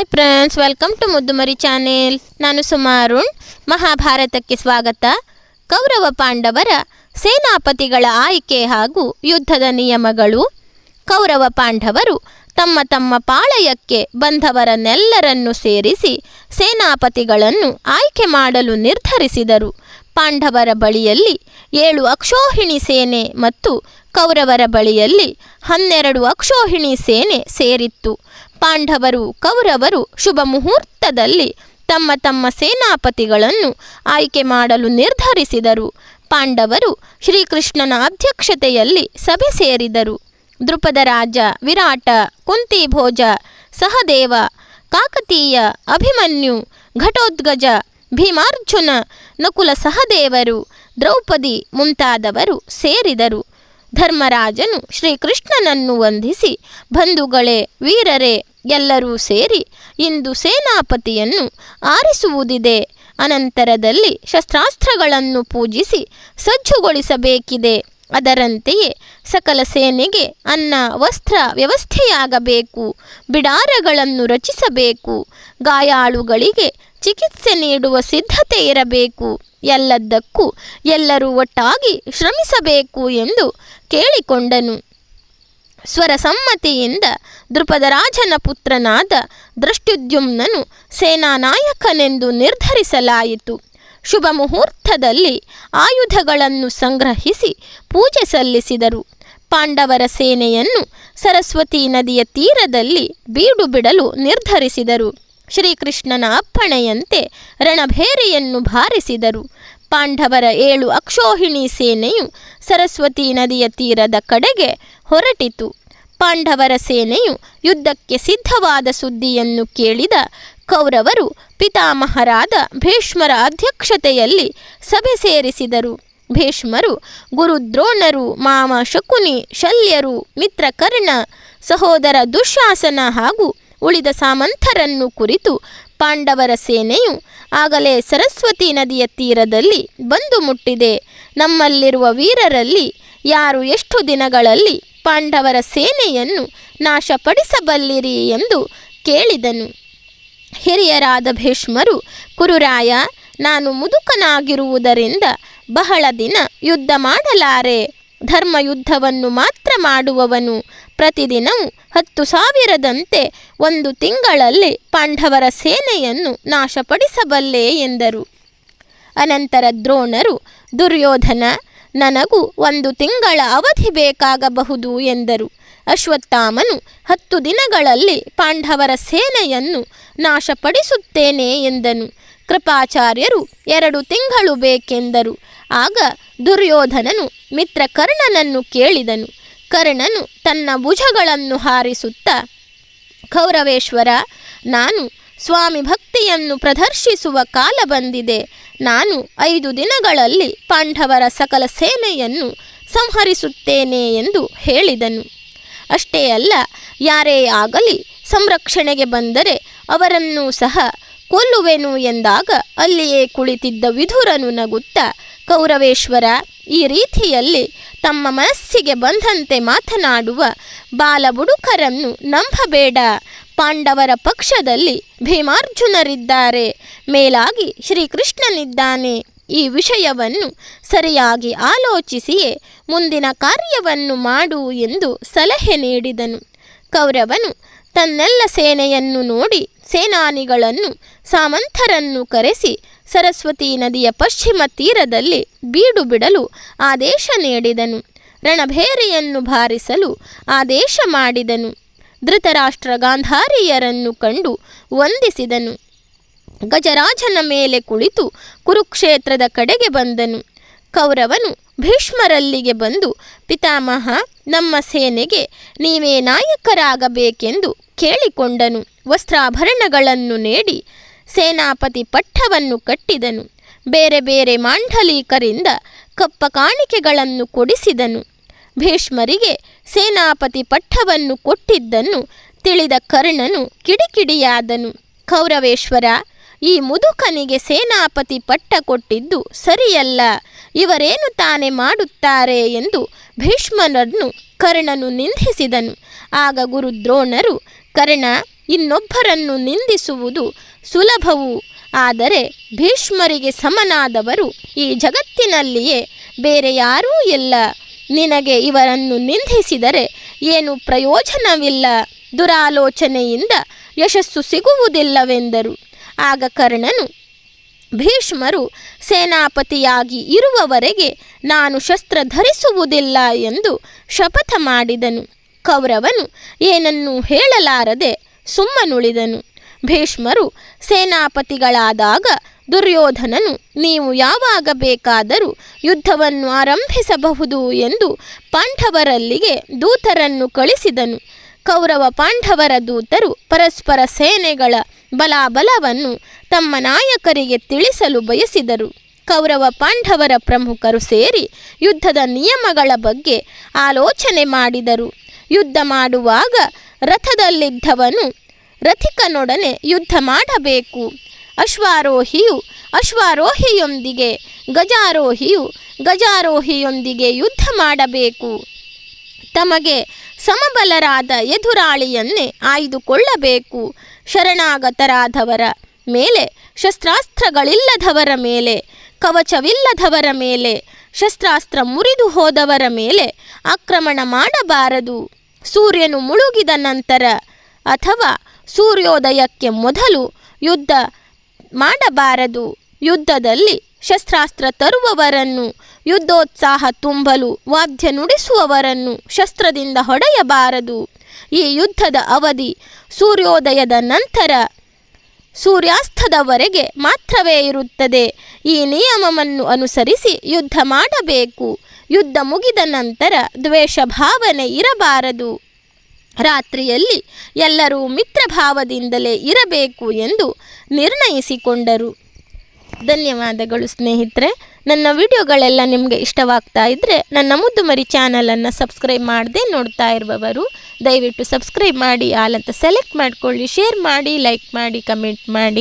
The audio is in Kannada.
Hi friends welcome to Muddumari channel ನಾನು ಸುಮಾರುಣ್ ಮಹಾಭಾರತಕ್ಕೆ ಸ್ವಾಗತ. ಕೌರವ ಪಾಂಡವರ ಸೇನಾಪತಿಗಳ ಆಯ್ಕೆ ಹಾಗೂ ಯುದ್ಧದ ನಿಯಮಗಳು. ಕೌರವ ಪಾಂಡವರು ತಮ್ಮ ತಮ್ಮ ಪಾಳಯಕ್ಕೆ ಬಂದವರನ್ನೆಲ್ಲರನ್ನು ಸೇರಿಸಿ ಸೇನಾಪತಿಗಳನ್ನು ಆಯ್ಕೆ ಮಾಡಲು ನಿರ್ಧರಿಸಿದರು. ಪಾಂಡವರ ಬಳಿಯಲ್ಲಿ ಏಳು ಅಕ್ಷೋಹಿಣಿ ಸೇನೆ ಮತ್ತು ಕೌರವರ ಬಳಿಯಲ್ಲಿ ಹನ್ನೆರಡು ಅಕ್ಷೋಹಿಣಿ ಸೇನೆ ಸೇರಿತ್ತು. ಪಾಂಡವರು, ಕೌರವರು ಶುಭ ಮುಹೂರ್ತದಲ್ಲಿ ತಮ್ಮ ತಮ್ಮ ಸೇನಾಪತಿಗಳನ್ನು ಆಯ್ಕೆ ಮಾಡಲು ನಿರ್ಧರಿಸಿದರು. ಪಾಂಡವರು ಶ್ರೀಕೃಷ್ಣನ ಅಧ್ಯಕ್ಷತೆಯಲ್ಲಿ ಸಭೆ ಸೇರಿದರು. ದೃಪದ ರಾಜ, ವಿರಾಟ, ಕುಂತಿಭೋಜ, ಸಹದೇವ, ಕಾಕತೀಯ, ಅಭಿಮನ್ಯು, ಘಟೋದ್ಗಜ, ಭೀಮಾರ್ಜುನ ನಕುಲ ಸಹದೇವರು ದ್ರೌಪದಿ ಮುಂತಾದವರು ಸೇರಿದರು. ಧರ್ಮರಾಜನು ಶ್ರೀಕೃಷ್ಣನನ್ನು ವಂದಿಸಿ, ಬಂಧುಗಳೇ, ವೀರರೇ, ಎಲ್ಲರೂ ಸೇರಿ ಇಂದು ಸೇನಾಪತಿಯನ್ನು ಆರಿಸುವುದಿದೆ. ಅನಂತರದಲ್ಲಿ ಶಸ್ತ್ರಾಸ್ತ್ರಗಳನ್ನು ಪೂಜಿಸಿ ಸಜ್ಜುಗೊಳಿಸಬೇಕಿದೆ. ಅದರಂತೆಯೇ ಸಕಲ ಸೇನೆಗೆ ಅನ್ನ, ವಸ್ತ್ರ ವ್ಯವಸ್ಥೆಯಾಗಬೇಕು, ಬಿಡಾರಗಳನ್ನು ರಚಿಸಬೇಕು, ಗಾಯಾಳುಗಳಿಗೆ ಚಿಕಿತ್ಸೆ ನೀಡುವ ಸಿದ್ಧತೆ ಇರಬೇಕು. ಎಲ್ಲದಕ್ಕೂ ಎಲ್ಲರೂ ಒಟ್ಟಾಗಿ ಶ್ರಮಿಸಬೇಕು ಎಂದು ಕೇಳಿಕೊಂಡನು. ಸ್ವರಸಮ್ಮತಿಯಿಂದ ದೃಪದರಾಜನ ಪುತ್ರನಾದ ದೃಷ್ಟ್ಯುದ್ಯುಮ್ನನು ಸೇನಾನಾಯಕನೆಂದು ನಿರ್ಧರಿಸಲಾಯಿತು. ಶುಭ ಮುಹೂರ್ತದಲ್ಲಿ ಆಯುಧಗಳನ್ನು ಸಂಗ್ರಹಿಸಿ ಪೂಜೆ ಸಲ್ಲಿಸಿದರು. ಪಾಂಡವರ ಸೇನೆಯನ್ನು ಸರಸ್ವತಿ ನದಿಯ ತೀರದಲ್ಲಿ ಬೀಡು ಬಿಡಲು ನಿರ್ಧರಿಸಿದರು. ಶ್ರೀಕೃಷ್ಣನ ಅಪ್ಪಣೆಯಂತೆ ರಣಭೇರಿಯನ್ನು ಭಾರಿಸಿದರು. ಪಾಂಡವರ ಏಳು ಅಕ್ಷೋಹಿಣಿ ಸೇನೆಯು ಸರಸ್ವತಿ ನದಿಯ ತೀರದ ಕಡೆಗೆ ಹೊರಟಿತು. ಪಾಂಡವರ ಸೇನೆಯು ಯುದ್ಧಕ್ಕೆ ಸಿದ್ಧವಾದ ಸುದ್ದಿಯನ್ನು ಕೇಳಿದ ಕೌರವರು ಪಿತಾಮಹರಾದ ಭೀಷ್ಮರ ಅಧ್ಯಕ್ಷತೆಯಲ್ಲಿ ಸಭೆ ಸೇರಿಸಿದರು. ಭೀಷ್ಮರು ಗುರುದ್ರೋಣರು, ಮಾಮ ಶಕುನಿ, ಶಲ್ಯರು, ಮಿತ್ರಕರ್ಣ, ಸಹೋದರ ದುಶಾಸನ ಹಾಗೂ ಉಳಿದ ಸಾಮಂತರನ್ನು ಕುರಿತು ಪಾಂಡವರ ಸೇನೆಯು ಆಗಲೇ ಸರಸ್ವತಿ ನದಿಯ ತೀರದಲ್ಲಿ ಬಂದು ಮುಟ್ಟಿದೆ. ನಮ್ಮಲ್ಲಿರುವ ವೀರರಲ್ಲಿ ಯಾರು ಎಷ್ಟು ದಿನಗಳಲ್ಲಿ ಪಾಂಡವರ ಸೇನೆಯನ್ನು ನಾಶಪಡಿಸಬಲ್ಲಿರಿ ಎಂದು ಕೇಳಿದನು. ಹಿರಿಯರಾದ ಭೀಷ್ಮರು, ಕುರುರಾಯ, ನಾನು ಮುದುಕನಾಗಿರುವುದರಿಂದ ಬಹಳ ದಿನ ಯುದ್ಧ ಮಾಡಲಾರೆ. ಧರ್ಮ ಯುದ್ಧವನ್ನು ಮಾತ್ರ ಮಾಡುವವನು. ಪ್ರತಿದಿನವೂ ಹತ್ತು ಸಾವಿರದಂತೆ ಒಂದು ತಿಂಗಳಲ್ಲಿ ಪಾಂಡವರ ಸೇನೆಯನ್ನು ನಾಶಪಡಿಸಬಲ್ಲೆ ಎಂದರು. ಅನಂತರ ದ್ರೋಣರು, ದುರ್ಯೋಧನ, ನನಗೂ ಒಂದು ತಿಂಗಳ ಅವಧಿ ಬೇಕಾಗಬಹುದು ಎಂದರು. ಅಶ್ವತ್ಥಾಮನು, ಹತ್ತು ದಿನಗಳಲ್ಲಿ ಪಾಂಡವರ ಸೇನೆಯನ್ನು ನಾಶಪಡಿಸುತ್ತೇನೆ ಎಂದನು. ಕೃಪಾಚಾರ್ಯರು, ಎರಡು ತಿಂಗಳು ಬೇಕೆಂದರು. ಆಗ ದುರ್ಯೋಧನನು ಮಿತ್ರ ಕರ್ಣನನ್ನು ಕೇಳಿದನು. ಕರ್ಣನು ತನ್ನ ಭುಜಗಳನ್ನು ಹಾರಿಸುತ್ತ ಕೌರವೇಶ್ವರ ನಾನು ಸ್ವಾಮಿ ಭಕ್ತಿಯನ್ನು ಪ್ರದರ್ಶಿಸುವ ಕಾಲ ಬಂದಿದೆ. ನಾನು ಐದು ದಿನಗಳಲ್ಲಿ ಪಾಂಡವರ ಸಕಲ ಸೇನೆಯನ್ನು ಸಂಹರಿಸುತ್ತೇನೆ ಎಂದು ಹೇಳಿದನು. ಅಷ್ಟೇ ಅಲ್ಲ, ಯಾರೇ ಆಗಲಿ ಸಂರಕ್ಷಣೆಗೆ ಬಂದರೆ ಅವರನ್ನು ಸಹ ಕೊಲ್ಲುವೆನು ಎಂದಾಗ ಅಲ್ಲಿಯೇ ಕುಳಿತಿದ್ದ ವಿಧುರನು ನಗುತ್ತಾ ಕೌರವೇಶ್ವರ ಈ ರೀತಿಯಲ್ಲಿ ತಮ್ಮ ಮನಸ್ಸಿಗೆ ಬಂದಂತೆ ಮಾತನಾಡುವ ಬಾಲಬುಡುಕರನ್ನು ನಂಬಬೇಡ. ಪಾಂಡವರ ಪಕ್ಷದಲ್ಲಿ ಭೀಮಾರ್ಜುನರಿದ್ದಾರೆ. ಮೇಲಾಗಿ ಶ್ರೀಕೃಷ್ಣನಿದ್ದಾನೆ. ಈ ವಿಷಯವನ್ನು ಸರಿಯಾಗಿ ಆಲೋಚಿಸಿಯೇ ಮುಂದಿನ ಕಾರ್ಯವನ್ನು ಮಾಡು ಎಂದು ಸಲಹೆ ನೀಡಿದನು. ಕೌರವನು ತನ್ನೆಲ್ಲ ಸೇನೆಯನ್ನು ನೋಡಿ ಸೇನಾನಿಗಳನ್ನು ಸಾಮಂತರನ್ನು ಕರೆಸಿ ಸರಸ್ವತಿ ನದಿಯ ಪಶ್ಚಿಮ ತೀರದಲ್ಲಿ ಬೀಡು ಬಿಡಲು ಆದೇಶ ನೀಡಿದನು. ರಣಭೇರಿಯನ್ನು ಭಾರಿಸಲು ಆದೇಶ ಮಾಡಿದನು. ಧೃತರಾಷ್ಟ್ರ ಗಾಂಧಾರಿಯರನ್ನು ಕಂಡು ವಂದಿಸಿದನು. ಗಜರಾಜನ ಮೇಲೆ ಕುಳಿತು ಕುರುಕ್ಷೇತ್ರದ ಕಡೆಗೆ ಬಂದನು. ಕೌರವನು ಭೀಷ್ಮರಲ್ಲಿಗೆ ಬಂದು, ಪಿತಾಮಹ, ನಮ್ಮ ಸೇನೆಗೆ ನೀವೇ ನಾಯಕರಾಗಬೇಕೆಂದು ಕೇಳಿಕೊಂಡನು. ವಸ್ತ್ರಾಭರಣಗಳನ್ನು ನೀಡಿ ಸೇನಾಪತಿ ಪಟ್ಟವನ್ನು ಕಟ್ಟಿದನು. ಬೇರೆ ಬೇರೆ ಮಾಂಡಲೀಕರಿಂದ ಕಪ್ಪ ಕಾಣಿಕೆಗಳನ್ನು ಕೊಡಿಸಿದನು. ಭೀಷ್ಮರಿಗೆ ಸೇನಾಪತಿ ಪಟ್ಟವನ್ನು ಕೊಟ್ಟಿದ್ದನ್ನು ತಿಳಿದ ಕರ್ಣನು ಕಿಡಿಕಿಡಿಯಾದನು. ಕೌರವೇಶ್ವರ, ಈ ಮುದುಕನಿಗೆ ಸೇನಾಪತಿ ಪಟ್ಟ ಕೊಟ್ಟಿದ್ದು ಸರಿಯಲ್ಲ, ಇವರೇನು ತಾನೇ ಮಾಡುತ್ತಾರೆ ಎಂದು ಭೀಷ್ಮನನ್ನು ಕರ್ಣನು ನಿಂದಿಸಿದನು. ಆಗ ಗುರುದ್ರೋಣರು ಕರ್ಣ ಇನ್ನೊಬ್ಬರನ್ನು ನಿಂದಿಸುವುದು ಸುಲಭವು. ಆದರೆ ಭೀಷ್ಮರಿಗೆ ಸಮನಾದವರು ಈ ಜಗತ್ತಿನಲ್ಲಿಯೇ ಬೇರೆ ಯಾರೂ ಇಲ್ಲ. ನಿನಗೆ ಇವರನ್ನು ನಿಂದಿಸಿದರೆ ಏನು ಪ್ರಯೋಜನವಿಲ್ಲ? ದುರಾಲೋಚನೆಯಿಂದ ಯಶಸ್ಸು ಸಿಗುವುದಿಲ್ಲವೆಂದರು. ಆಗ ಕರ್ಣನು, ಭೀಷ್ಮರು, ಸೇನಾಪತಿಯಾಗಿ ಇರುವವರೆಗೆ ನಾನು ಶಸ್ತ್ರ ಧರಿಸುವುದಿಲ್ಲ ಎಂದು ಶಪಥ ಮಾಡಿದನು. ಕೌರವನು ಏನನ್ನೂ ಹೇಳಲಾರದೆ ಸುಮ್ಮನುಳಿದನು. ಭೀಷ್ಮರು ಸೇನಾಪತಿಗಳಾದಾಗ ದುರ್ಯೋಧನನು, ನೀವು ಯಾವಾಗ ಬೇಕಾದರೂ ಯುದ್ಧವನ್ನು ಆರಂಭಿಸಬಹುದು ಎಂದು ಪಾಂಡವರಲ್ಲಿಗೆ ದೂತರನ್ನು ಕಳಿಸಿದನು. ಕೌರವ ಪಾಂಡವರ ದೂತರು ಪರಸ್ಪರ ಸೇನೆಗಳ ಬಲಾಬಲವನ್ನು ತಮ್ಮ ನಾಯಕರಿಗೆ ತಿಳಿಸಲು ಬಯಸಿದರು. ಕೌರವ ಪಾಂಡವರ ಪ್ರಮುಖರು ಸೇರಿ ಯುದ್ಧದ ನಿಯಮಗಳ ಬಗ್ಗೆ ಆಲೋಚನೆ ಮಾಡಿದರು. ಯುದ್ಧ ಮಾಡುವಾಗ ರಥದಲ್ಲಿದ್ದವನು ರಥಿಕನೊಡನೆ ಯುದ್ಧ ಮಾಡಬೇಕು. ಅಶ್ವಾರೋಹಿಯು ಅಶ್ವಾರೋಹಿಯೊಂದಿಗೆ, ಗಜಾರೋಹಿಯು ಗಜಾರೋಹಿಯೊಂದಿಗೆ ಯುದ್ಧ ಮಾಡಬೇಕು. ತಮಗೆ ಸಮಬಲರಾದ ಎದುರಾಳಿಯನ್ನೇ ಆಯ್ದುಕೊಳ್ಳಬೇಕು. ಶರಣಾಗತರಾದವರ ಮೇಲೆ, ಶಸ್ತ್ರಾಸ್ತ್ರಗಳಿಲ್ಲದವರ ಮೇಲೆ, ಕವಚವಿಲ್ಲದವರ ಮೇಲೆ, ಶಸ್ತ್ರಾಸ್ತ್ರ ಮುರಿದು ಹೋದವರ ಮೇಲೆ ಆಕ್ರಮಣ ಮಾಡಬಾರದು. ಸೂರ್ಯನು ಮುಳುಗಿದ ನಂತರ ಅಥವಾ ಸೂರ್ಯೋದಯಕ್ಕೆ ಮೊದಲು ಯುದ್ಧ ಮಾಡಬಾರದು. ಯುದ್ಧದಲ್ಲಿ ಶಸ್ತ್ರಾಸ್ತ್ರ ತರುವವರನ್ನು, ಯುದ್ಧೋತ್ಸಾಹ ತುಂಬಲು ವಾದ್ಯ ನುಡಿಸುವವರನ್ನು ಶಸ್ತ್ರದಿಂದ ಹೊಡೆಯಬಾರದು. ಈ ಯುದ್ಧದ ಅವಧಿ ಸೂರ್ಯೋದಯದ ನಂತರ ಸೂರ್ಯಾಸ್ತದವರೆಗೆ ಮಾತ್ರವೇ ಇರುತ್ತದೆ. ಈ ನಿಯಮವನ್ನು ಅನುಸರಿಸಿ ಯುದ್ಧ ಮಾಡಬೇಕು. ಯುದ್ಧ ಮುಗಿದ ನಂತರ ದ್ವೇಷ ಭಾವನೆ ಇರಬಾರದು. ರಾತ್ರಿಯಲ್ಲಿ ಎಲ್ಲರೂ ಮಿತ್ರಭಾವದಿಂದಲೇ ಇರಬೇಕು ಎಂದು ನಿರ್ಣಯಿಸಿಕೊಂಡರು. ಧನ್ಯವಾದಗಳು ಸ್ನೇಹಿತರೆ. ನನ್ನ ವಿಡಿಯೋಗಳೆಲ್ಲ ನಿಮಗೆ ಇಷ್ಟವಾಗ್ತಾ ಇದ್ದರೆ ನನ್ನ ಮುದ್ದು ಮರಿ ಚಾನಲನ್ನು ಸಬ್ಸ್ಕ್ರೈಬ್ ಮಾಡದೆ ನೋಡ್ತಾ ಇರುವವರು, ದಯವಿಟ್ಟು ಸಬ್ಸ್ಕ್ರೈಬ್ ಮಾಡಿ ಆಲಂತ ಸೆಲೆಕ್ಟ್ ಮಾಡಿಕೊಳ್ಳಿ, ಶೇರ್ ಮಾಡಿ, ಲೈಕ್ ಮಾಡಿ, ಕಮೆಂಟ್ ಮಾಡಿ.